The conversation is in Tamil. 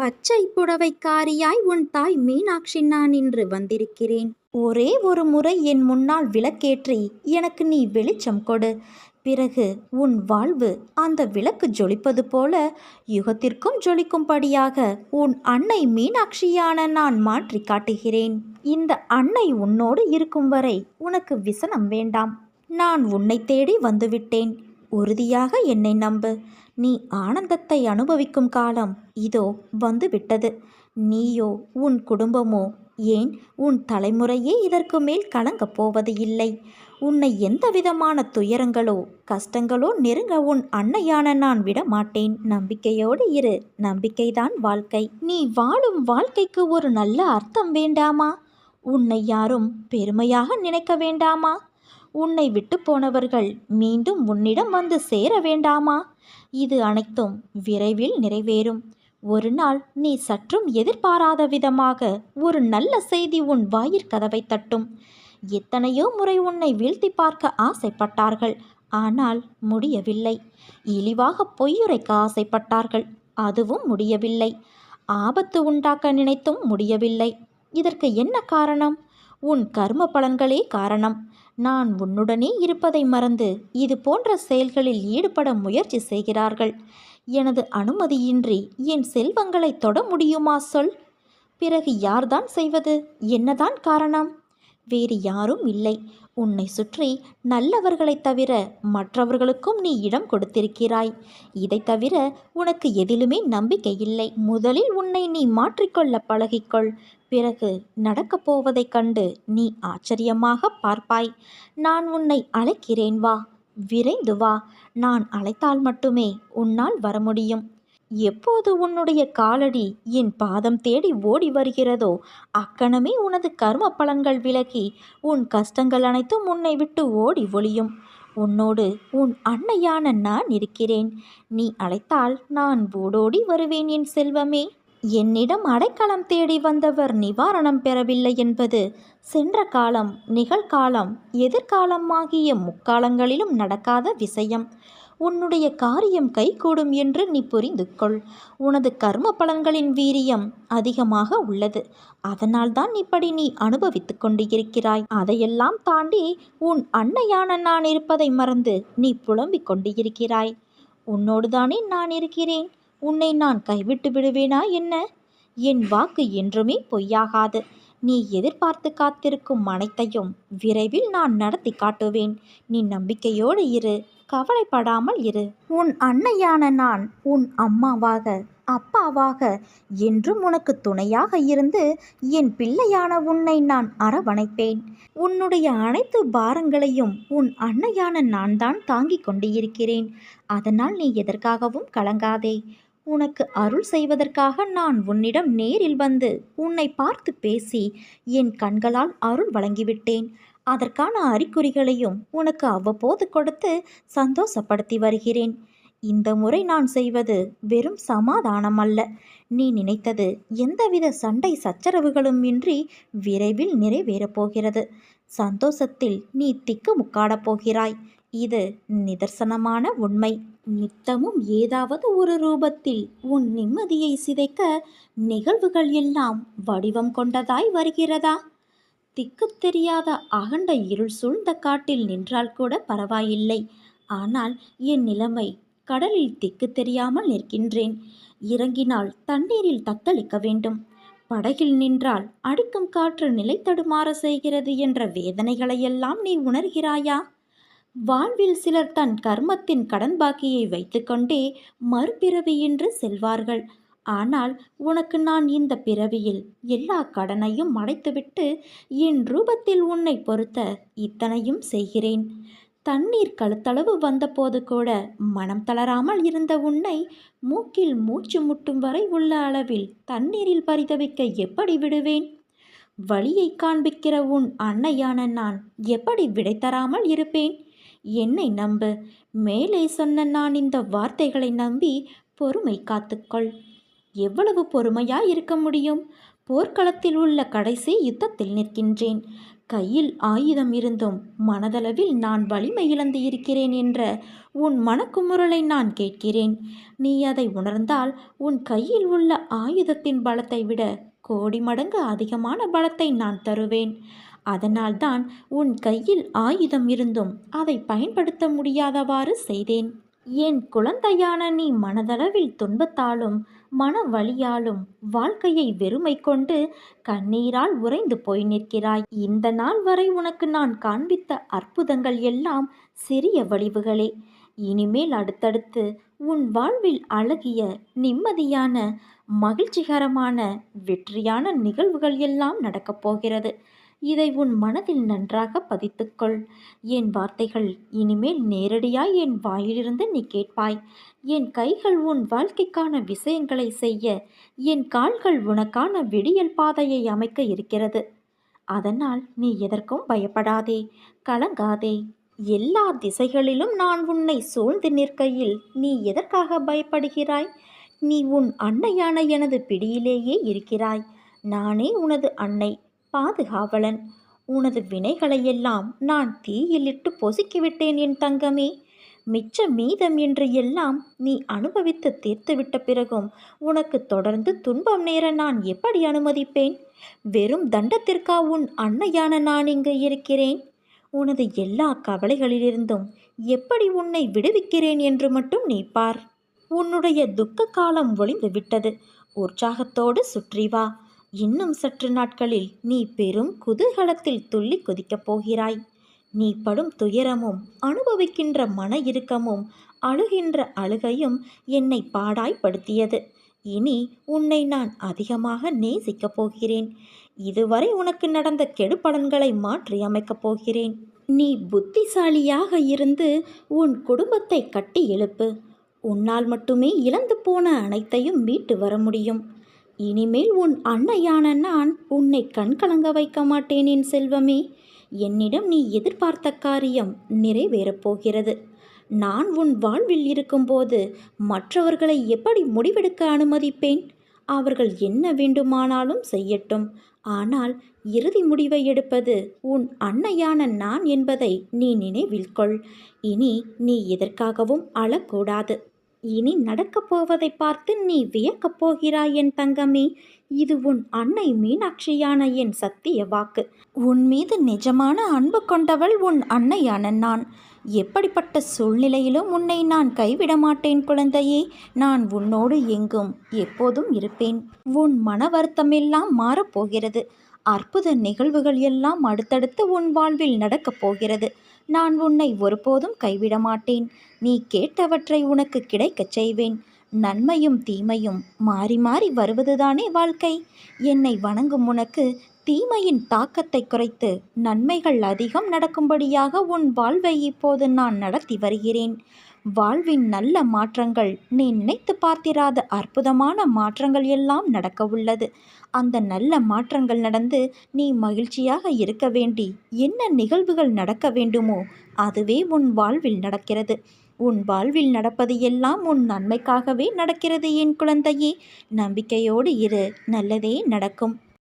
பச்சை புடவைக்காரியாய் உன் தாய் மீனாட்சி நான் இன்று வந்திருக்கிறேன். ஒரே ஒரு முறை என் முன்னால் விளக்கேற்றி எனக்கு நீ வெளிச்சம் கொடு. பிறகு உன் வாழ்வு அந்த விளக்கு ஜொலிப்பது போல யுகத்திற்கும் ஜொலிக்கும்படியாக உன் அன்னை மீனாட்சியான நான் மாற்றி காட்டுகிறேன். இந்த அன்னை உன்னோடு இருக்கும் வரை உனக்கு விசனம் வேண்டாம். நான் உன்னை தேடி வந்துவிட்டேன். உறுதியாக என்னை நம்பு. நீ ஆனந்தத்தை அனுபவிக்கும் காலம் இதோ வந்துவிட்டது. நீயோ உன் குடும்பமோ ஏன் உன் தலைமுறையே இதற்கு மேல் கலங்கப் போவது இல்லை. உன்னை எந்த விதமான துயரங்களோ கஷ்டங்களோ நெருங்க உன் அன்னையான நான் விட மாட்டேன் நம்பிக்கையோடு இரு. நம்பிக்கைதான் வாழ்க்கை. நீ வாழும் வாழ்க்கைக்கு ஒரு நல்ல அர்த்தம் வேண்டாமா? உன்னை யாரும் பெருமையாக நினைக்க வேண்டாமா? உன்னை விட்டு போனவர்கள் மீண்டும் உன்னிடம் வந்து சேர வேண்டாமா? இது அனைத்தும் விரைவில் நிறைவேறும். ஒரு நாள் நீ சற்றும் எதிர்பாராத விதமாக ஒரு நல்ல செய்தி உன் வாயிற்கதவை தட்டும். எத்தனையோ முறை உன்னை வீழ்த்தி பார்க்க ஆசைப்பட்டார்கள். ஆனால் முடியவில்லை. இழிவாக பொய்யுரைக்க ஆசைப்பட்டார்கள். அதுவும் முடியவில்லை. ஆபத்து உண்டாக்க நினைத்தும் முடியவில்லை. இதற்கு என்ன காரணம்? உன் கர்ம பலன்களே காரணம். நான் உன்னுடனே இருப்பதை மறந்து இது போன்ற செயல்களில் ஈடுபட முயற்சி செய்கிறார்கள். எனது அனுமதியின்றி என் செல்வங்களை தொட முடியுமா சொல்? பிறகு யார்தான் செய்வது? என்னதான் காரணம்? வேறு யாரும் இல்லை. உன்னை சுற்றி நல்லவர்களைத் தவிர மற்றவர்களுக்கும் நீ இடம் கொடுத்திருக்கிறாய். இதைத் தவிர உனக்கு எதிலுமே நம்பிக்கை இல்லை. முதலில் உன்னை நீ மாற்றிக்கொள்ள பழகிக்கொள். பிறகு நடக்கப் போவதைக் கண்டு நீ ஆச்சரியமாக பார்ப்பாய். நான் உன்னை அழைக்கிறேன் வா. விரைந்து வா. நான் அழைத்தால் மட்டுமே உன்னால் வர முடியும். எப்போது உன்னுடைய காலடி என் பாதம் தேடி ஓடி வருகிறதோ அக்கணமே உனது கர்ம பலன்கள் விலகி உன் கஷ்டங்கள் அனைத்தும் உன்னை விட்டு ஓடி ஒளியும். உன்னோடு உன் அன்னையான நான் இருக்கிறேன். நீ அழைத்தால் நான் ஓடோடி வருவேன் என் செல்வமே. என்னிடம் அடைக்கலம் தேடி வந்தவர் நிவாரணம் பெறவில்லை என்பது சென்ற காலம் நிகழ்காலம் எதிர்காலம் ஆகிய முக்காலங்களிலும் நடக்காத விஷயம். உன்னுடைய காரியம் கைகூடும் என்று நீ புரிந்து கொள் உனது கர்ம பலன்களின் வீரியம் அதிகமாக உள்ளது. அதனால்தான் இப்படி நீ அனுபவித்துக் கொண்டு இருக்கிறாய் அதையெல்லாம் தாண்டி உன் அன்னையான நான் இருப்பதை மறந்து நீ புலம்பிக் கொண்டு இருக்கிறாய் உன்னோடுதானே நான் இருக்கிறேன்? உன்னை நான் கைவிட்டு விடுவேனா என்ன? என் வாக்கு என்றுமே பொய்யாகாது. நீ எதிர்பார்த்து காத்திருக்கும் அனைத்தையும் விரைவில் நான் நடத்தி காட்டுவேன். நீ நம்பிக்கையோடு இரு. கவலைப்படாமல் இரு. உன் அன்னையான நான் உன் அம்மாவாக அப்பாவாக என்றும் உனக்கு துணையாக இருந்து என் பிள்ளையான உன்னை நான் அரவணைப்பேன். உன்னுடைய அனைத்து பாரங்களையும் உன் அன்னையான நான் தான் தாங்கிக் கொண்டிருக்கிறேன். அதனால் நீ எதற்காகவும் கலங்காதே. உனக்கு அருள் செய்வதற்காக நான் உன்னிடம் நேரில் வந்து உன்னை பார்த்து பேசி என் கண்களால் அருள் வழங்கிவிட்டேன். அதற்கான அறிகுறிகளையும் உனக்கு அவ்வப்போது கொடுத்து சந்தோஷப்படுத்தி வருகிறேன். இந்த முறை நான் செய்வது வெறும் சமாதானம் அல்ல நீ நினைத்தது எந்தவித சண்டை சச்சரவுகளும் இன்றி விரைவில் நிறைவேறப் போகிறது. சந்தோஷத்தில் நீ திக்கு முக்காடப் போகிறாய். இது நிதர்சனமான உண்மை. நித்தமும் ஏதாவது ஒரு ரூபத்தில் உன் நிம்மதியை சிதைக்க நிகழ்வுகள் எல்லாம் வடிவம் கொண்டதாய் வருகிறதா? திக்கு தெரியாத அகண்ட இருள் சூழ்ந்த காட்டில் நின்றால் கூட பரவாயில்லை. ஆனால் என் நிலைமை கடலில் திக்கு தெரியாமல் நிற்கின்றேன். இறங்கினால் தண்ணீரில் தத்தளிக்க வேண்டும். படகில் நின்றால் அடிக்கும் காற்று நிலை தடுமாற செய்கிறது என்ற வேதனைகளையெல்லாம் நீ உணர்கிறாயா? வாழ்வில் சிலர் தன் கர்மத்தின் கடன் பாக்கியை வைத்துக்கொண்டே மறுபிறவி என்று செல்வார்கள். ஆனால் உனக்கு நான் இந்த பிறவியில் எல்லா கடனையும் அடைத்துவிட்டு என் ரூபத்தில் உன்னை பொறுத்த இத்தனையும் செய்கிறேன். தண்ணீர் கழுத்தளவு வந்தபோது கூட மனம் தளராமல் இருந்த உன்னை மூக்கில் மூச்சு முட்டும் வரை உள்ள அளவில் தண்ணீரில் பரிதவிக்க எப்படி விடுவேன்? வழியை காண்பிக்கிற உன் அன்னையான நான் எப்படி விடை தராமல் இருப்பேன்? என்னை நம்பு. மேலே சொன்ன நான் இந்த வார்த்தைகளை நம்பி பொறுமை காத்துக்கொள். எவ்வளவு பொறுமையாய் இருக்க முடியும்? போர்க்களத்தில் உள்ள கடைசி யுத்தத்தில் நிற்கின்றேன். கையில் ஆயுதம் இருந்தும் மனதளவில் நான் வலிமை இழந்து இருக்கிறேன் என்ற உன் மனக்குமுறலை நான் கேட்கிறேன். நீ அதை உணர்ந்தால் உன் கையில் உள்ள ஆயுதத்தின் பலத்தை விட கோடி மடங்கு அதிகமான பலத்தை நான் தருவேன். அதனால்தான் உன் கையில் ஆயுதம் இருந்தும் அதை பயன்படுத்த முடியாதவாறு செய்தேன். என் குழந்தையான நீ மனதளவில் துன்பத்தாலும் மன வழியாலும் வாழ்க்கையை வெறுமை கொண்டு கண்ணீரால் உறைந்து போய் நிற்கிறாய். இந்த நாள் வரை உனக்கு நான் காண்பித்த அற்புதங்கள் எல்லாம் சிறிய வடிவுகளே. இனிமேல் அடுத்தடுத்து உன் வாழ்வில் அழகிய நிம்மதியான மகிழ்ச்சிகரமான வெற்றியான நிகழ்வுகள் எல்லாம் நடக்கப் போகிறது. இதை உன் மனதில் நன்றாக பதித்துக்கொள். என் வார்த்தைகள் இனிமேல் நேரடியாய் என் வாயிலிருந்து நீ கேட்பாய். என் கைகள் உன் வாழ்க்கைக்கான விஷயங்களை செய்ய. என் கால்கள் உனக்கான விடியல் பாதையை அமைக்க இருக்கிறது. அதனால் நீ எதற்கும் பயப்படாதே. கலங்காதே. எல்லா திசைகளிலும் நான் உன்னை சூழ்ந்து நிற்கையில் நீ எதற்காக பயப்படுகிறாய்? நீ உன் அன்னையான எனது பிடியிலேயே இருக்கிறாய். நானே உனது அன்னை. பாதுகாவலன். உனது வினைகளையெல்லாம் நான் தீயிலிட்டு பொசுக்கிவிட்டேன் என் தங்கமே. மிச்ச மீதம் என்று எல்லாம் நீ அனுபவித்து தீர்த்துவிட்ட பிறகும் உனக்கு தொடர்ந்து துன்பம் நேர நான் எப்படி அனுமதிப்பேன்? வெறும் தண்டத்திற்கா உன் அன்னையான நான் இங்கு இருக்கிறேன்? உனது எல்லா கவலைகளிலிருந்தும் எப்படி உன்னை விடுவிக்கிறேன் என்று மட்டும் நீ பார். உன்னுடைய துக்க காலம் ஒளிந்து விட்டது உற்சாகத்தோடு சுற்றி வா. இன்னும் சற்று நாட்களில் நீ பெரும் குதூகலத்தில் துள்ளி குதிக்கப் போகிறாய். நீ படும் துயரமும் அனுபவிக்கின்ற மன இறுக்கமும் அழுகின்ற அழுகையும் என்னை பாடாய்ப்படுத்தியது. இனி உன்னை நான் அதிகமாக நேசிக்கப் போகிறேன். இதுவரை உனக்கு நடந்த கெடுபலன்களை மாற்றியமைக்கப் போகிறேன். நீ புத்திசாலியாக இருந்து உன் குடும்பத்தை கட்டி எழுப்பு. உன்னால் மட்டுமே இழந்து போன அனைத்தையும் மீட்டு வர முடியும். இனிமேல் உன் அன்னையான நான் உன்னை கண்கலங்க வைக்க மாட்டேன் என் செல்வமே. என்னிடம் நீ எதிர்பார்த்த காரியம் நிறைவேறப் போகிறது. நான் உன் வாழ்வில் இருக்கும்போது மற்றவர்களை எப்படி முடிவெடுக்க அனுமதிப்பேன்? அவர்கள் என்ன வேண்டுமானாலும் செய்யட்டும். ஆனால் இறுதி முடிவை எடுப்பது உன் அன்னையான நான் என்பதை நீ நினைவில் கொள். இனி நீ எதற்காகவும் அழக்கூடாது. இனி நடக்கப் போவதை பார்த்து நீ வியக்கப் போகிறாய் என் தங்கமே. இது உன் அன்னை மீனாட்சியான என் சத்திய வாக்கு. உன் மீது நிஜமான அன்பு கொண்டவள் உன் அன்னையான நான். எப்படிப்பட்ட சூழ்நிலையிலும் உன்னை நான் கைவிட மாட்டேன் குழந்தையே. நான் உன்னோடு எங்கும் எப்போதும் இருப்பேன். உன் மன வருத்தமெல்லாம் மாறப்போகிறது அற்புத நிகழ்வுகள் எல்லாம் அடுத்தடுத்து உன் வாழ்வில் நடக்கப் போகிறது. நான் உன்னை ஒருபோதும் கைவிட மாட்டேன். நீ கேட்டவற்றை உனக்கு கிடைக்கச் செய்வேன். நன்மையும் தீமையும் மாறி மாறி வருவதுதானே வாழ்க்கை? என்னை வணங்கும் உனக்கு தீமையின் தாக்கத்தை குறைத்து நன்மைகள் அதிகம் நடக்கும்படியாக உன் வாழ்வை இப்போது நான் நடத்தி வருகிறேன். வாழ்வின் நல்ல மாற்றங்கள் நீ நினைத்து பார்த்திராத அற்புதமான மாற்றங்கள் எல்லாம் நடக்க உள்ளது. அந்த நல்ல மாற்றங்கள் நடந்து நீ மகிழ்ச்சியாக இருக்க வேண்டி என்ன நிகழ்வுகள் நடக்க வேண்டுமோ அதுவே உன் வாழ்வில் நடக்கிறது. உன் வாழ்வில் நடப்பது எல்லாம் உன் நன்மைக்காகவே நடக்கிறது என் குழந்தையே. நம்பிக்கையோடு இரு நல்லதே நடக்கும்.